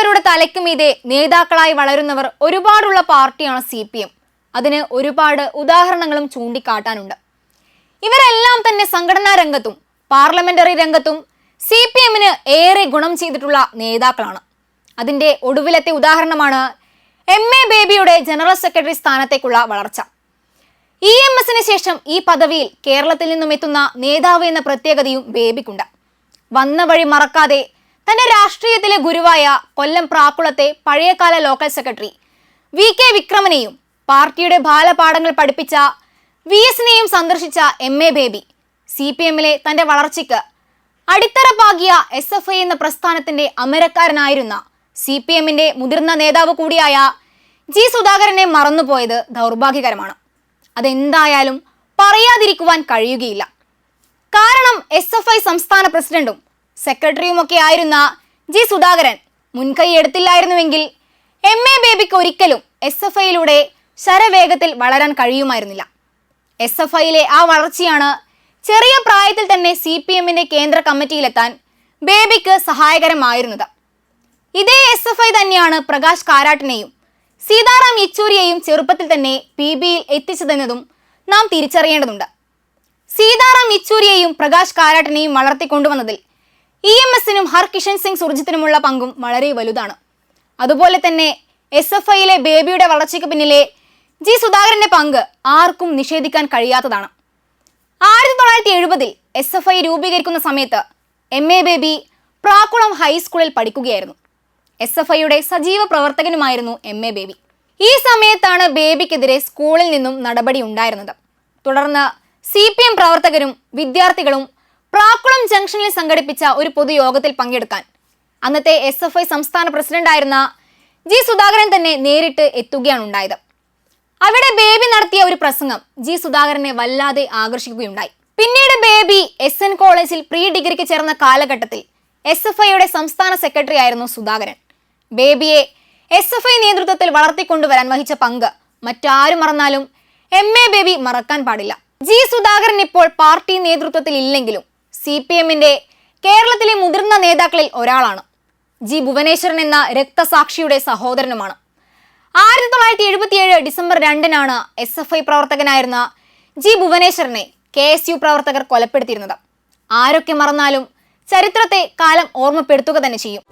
തലയ്ക്ക് മീതെ നേതാക്കളായി വളരുന്നവർ ഒരുപാടുള്ള പാർട്ടിയാണ് സി പി എം. അതിന് ഒരുപാട് ഉദാഹരണങ്ങളും ചൂണ്ടിക്കാട്ടാനുണ്ട്. ഇവരെല്ലാം തന്നെ സംഘടനാ രംഗത്തും പാർലമെന്ററി രംഗത്തും സി പി എമ്മിന് ഏറെ ഗുണം ചെയ്തിട്ടുള്ള നേതാക്കളാണ്. അതിന്റെ ഒടുവിലത്തെ ഉദാഹരണമാണ് എം എ ബേബിയുടെ ജനറൽ സെക്രട്ടറി സ്ഥാനത്തേക്കുള്ള വളർച്ച. ഇ എം എസിന് ശേഷം ഈ പദവിയിൽ കേരളത്തിൽ നിന്നും എത്തുന്ന നേതാവ് എന്ന പ്രത്യേകതയും ബേബിക്കുണ്ട്. വന്ന വഴി മറക്കാതെ തന്റെ രാഷ്ട്രീയത്തിലെ ഗുരുവായ കൊല്ലം പ്രാക്കുളത്തെ പഴയകാല ലോക്കൽ സെക്രട്ടറി വി കെ വിക്രമനെയും പാർട്ടിയുടെ ബാലപാഠങ്ങൾ പഠിപ്പിച്ച വി എസിനെയും സന്ദർശിച്ച M A Baby C P എമ്മിലെ തന്റെ വളർച്ചയ്ക്ക് അടിത്തറ പാകിയ എസ് എഫ് ഐ എന്ന പ്രസ്ഥാനത്തിന്റെ അമരക്കാരനായിരുന്ന സി പി എമ്മിന്റെ മുതിർന്ന നേതാവ് കൂടിയായ ജി സുധാകരനെ മറന്നുപോയത് ദൗർഭാഗ്യകരമാണ്. അതെന്തായാലും പറയാതിരിക്കുവാൻ കഴിയുകയില്ല. കാരണം എസ് എഫ് ഐ സംസ്ഥാന പ്രസിഡന്റും സെക്രട്ടറിയുമൊക്കെ ആയിരുന്ന ജി സുധാകരൻ മുൻകൈ എടുത്തില്ലായിരുന്നുവെങ്കിൽ എം എ ബേബിക്ക് ഒരിക്കലും എസ് എഫ് ഐയിലൂടെ ശരവേഗത്തിൽ വളരാൻ കഴിയുമായിരുന്നില്ല. എസ് എഫ് ഐയിലെ ആ വളർച്ചയാണ് ചെറിയ പ്രായത്തിൽ തന്നെ സി പി എമ്മിന്റെ കേന്ദ്ര കമ്മിറ്റിയിലെത്താൻ ബേബിക്ക് സഹായകരമായിരുന്നത്. ഇതേ എസ് എഫ് ഐ തന്നെയാണ് പ്രകാശ് കാരാട്ടിനെയും സീതാറാം യെച്ചൂരിയെയും ചെറുപ്പത്തിൽ തന്നെ പി ബിയിൽ എത്തിച്ചതെന്നതും നാം തിരിച്ചറിയേണ്ടതുണ്ട്. സീതാറാം യെച്ചൂരിയെയും പ്രകാശ് കാരാട്ടിനെയും വളർത്തിക്കൊണ്ടുവന്നതിൽ ഇ എം എസിനും ഹർകിഷൻ സിംഗ് സുർജിത്തിനുമുള്ള പങ്കും വളരെ വലുതാണ്. അതുപോലെ തന്നെ എസ് എഫ് ഐയിലെ ബേബിയുടെ വളർച്ചയ്ക്ക് പിന്നിലെ ജി സുധാകരന്റെ പങ്ക് ആർക്കും നിഷേധിക്കാൻ കഴിയാത്തതാണ്. ആയിരത്തി തൊള്ളായിരത്തി എഴുപതിൽ എസ് എഫ് ഐ രൂപീകരിക്കുന്ന സമയത്ത് എം എ ബേബി പ്രാക്കുളം ഹൈസ്കൂളിൽ പഠിക്കുകയായിരുന്നു. എസ് എഫ് ഐയുടെ സജീവ പ്രവർത്തകനുമായിരുന്നു എം എ ബേബി. ഈ സമയത്താണ് ബേബിക്കെതിരെ സ്കൂളിൽ നിന്നും നടപടി ഉണ്ടായിരുന്നത്. തുടർന്ന് സി പി എം പ്രവർത്തകരും വിദ്യാർത്ഥികളും പ്രാക്കുളം ജംഗ്ഷനിൽ സംഘടിപ്പിച്ച ഒരു പൊതുയോഗത്തിൽ പങ്കെടുക്കാൻ അന്നത്തെ എസ് എഫ് ഐ സംസ്ഥാന പ്രസിഡന്റായിരുന്ന ജി സുധാകരൻ തന്നെ നേരിട്ട് എത്തുകയാണ് ഉണ്ടായത്. അവിടെ ബേബി നടത്തിയ ഒരു പ്രസംഗം ജി സുധാകരനെ വല്ലാതെ ആകർഷിക്കുകയുണ്ടായി. പിന്നീട് ബേബി എസ് എൻ കോളേജിൽ പ്രീ ഡിഗ്രിക്ക് ചേർന്ന കാലഘട്ടത്തിൽ എസ് എഫ് ഐയുടെ സംസ്ഥാന സെക്രട്ടറി ആയിരുന്നു സുധാകരൻ. ബേബിയെ എസ് എഫ് ഐ നേതൃത്വത്തിൽ വളർത്തിക്കൊണ്ടുവരാൻ വഹിച്ച പങ്ക് മറ്റാരും മറന്നാലും എം എ ബേബി മറക്കാൻ പാടില്ല. ജി സുധാകരൻ ഇപ്പോൾ പാർട്ടി നേതൃത്വത്തിൽ ഇല്ലെങ്കിലും സി പി എമ്മിന്റെ കേരളത്തിലെ മുതിർന്ന നേതാക്കളിൽ ഒരാളാണ്. ജി. ഭുവനേശ്വരൻ എന്ന രക്തസാക്ഷിയുടെ സഹോദരനുമാണ്. ആയിരത്തി തൊള്ളായിരത്തി എഴുപത്തിയേഴ് ഡിസംബർ രണ്ടിനാണ് എസ് എഫ് ഐ പ്രവർത്തകനായിരുന്ന ജി. ഭുവനേശ്വരനെ കെ എസ് യു പ്രവർത്തകർ കൊലപ്പെടുത്തിയിരുന്നത്. ആരൊക്കെ മറന്നാലും ചരിത്രത്തെ കാലം ഓർമ്മപ്പെടുത്തുക തന്നെ ചെയ്യും.